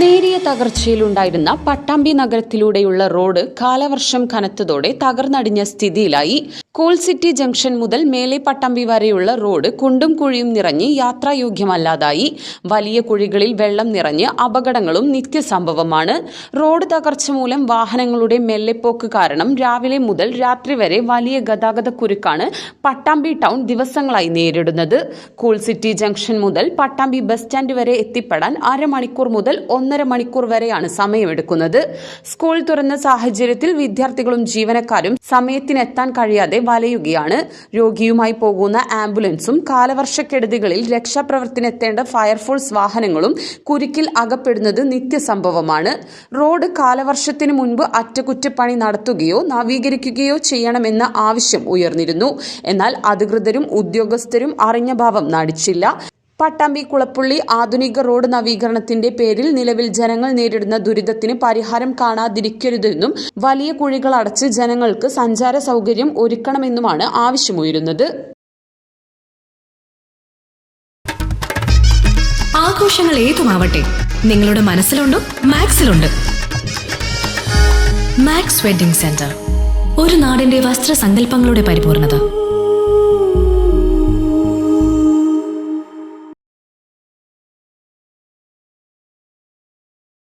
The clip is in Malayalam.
നേരിയ തകർച്ചയിലുണ്ടായിരുന്ന പട്ടാമ്പി നഗരത്തിലൂടെയുള്ള റോഡ് കാലവർഷം കനത്തതോടെ തകർന്നടിഞ്ഞ സ്ഥിതിയിലായി. കോൾ സിറ്റി ജംഗ്ഷൻ മുതൽ മേലെ പട്ടാമ്പി വരെയുള്ള റോഡ് കുണ്ടും കുഴിയും നിറഞ്ഞ് യാത്രായോഗ്യമല്ലാതായി. വലിയ കുഴികളിൽ വെള്ളം നിറഞ്ഞ് അപകടങ്ങളും നിത്യസംഭവമാണ്. റോഡ് തകർച്ച മൂലം വാഹനങ്ങളുടെ മെല്ലെപ്പോക്ക് കാരണം രാവിലെ മുതൽ രാത്രി വരെ വലിയ ഗതാഗത കുരുക്കാണ് പട്ടാമ്പി ടൗൺ ദിവസങ്ങളായി നേരിടുന്നത്. കൂൾ സിറ്റി ജംഗ്ഷൻ മുതൽ പട്ടാമ്പി ബസ് സ്റ്റാൻഡ് വരെ എത്തിപ്പെടാൻ അരമണിക്കൂർ മുതൽ ഒന്നര മണിക്കൂർ വരെയാണ് സമയമെടുക്കുന്നത്. സ്കൂൾ തുറന്ന സാഹചര്യത്തിൽ വിദ്യാർത്ഥികളും ജീവനക്കാരും സമയത്തിനെത്താൻ കഴിയാതെ വലയുകയാണ് രോഗിയുമായി പോകുന്ന ആംബുലൻസും കാലവർഷക്കെടുതികളിൽ രക്ഷാപ്രവർത്തനത്തേണ്ട ഫയർഫോഴ്സ് വാഹനങ്ങളും കുരുക്കിൽ അകപ്പെടുന്നത് നിത്യസംഭവമാണ്. റോഡ് കാലവർഷത്തിന് മുൻപ് അറ്റകുറ്റപ്പണി നടത്തുകയോ നവീകരിക്കുകയോ ചെയ്യണമെന്ന ആവശ്യം ഉയർന്നിരുന്നു. എന്നാൽ അധികൃതരും ഉദ്യോഗസ്ഥരും അറിഞ്ഞ ഭാവം നടിച്ചില്ല. പട്ടാമ്പി കുളപ്പുള്ളി ആധുനിക റോഡ് നവീകരണത്തിന്റെ പേരിൽ നിലവിൽ ജനങ്ങൾ നേരിടുന്ന ദുരിതത്തിന് പരിഹാരം കാണാതിരിക്കരുതെന്നും വലിയ കുഴികൾ അടച്ച് ജനങ്ങൾക്ക് സഞ്ചാര സൗകര്യം ഒരുക്കണമെന്നുമാണ് ആവശ്യമുയരുന്നത്. ആഘോഷങ്ങൾ ഏതുമാവട്ടെ? നിങ്ങളുടെ മനസ്സിലുണ്ടോ? മാക്സിലുണ്ട്. Max wedding centre. ഒരു നാടിന്റെ വസ്ത്രസങ്കല്പങ്ങളുടെ പരിപൂർണത.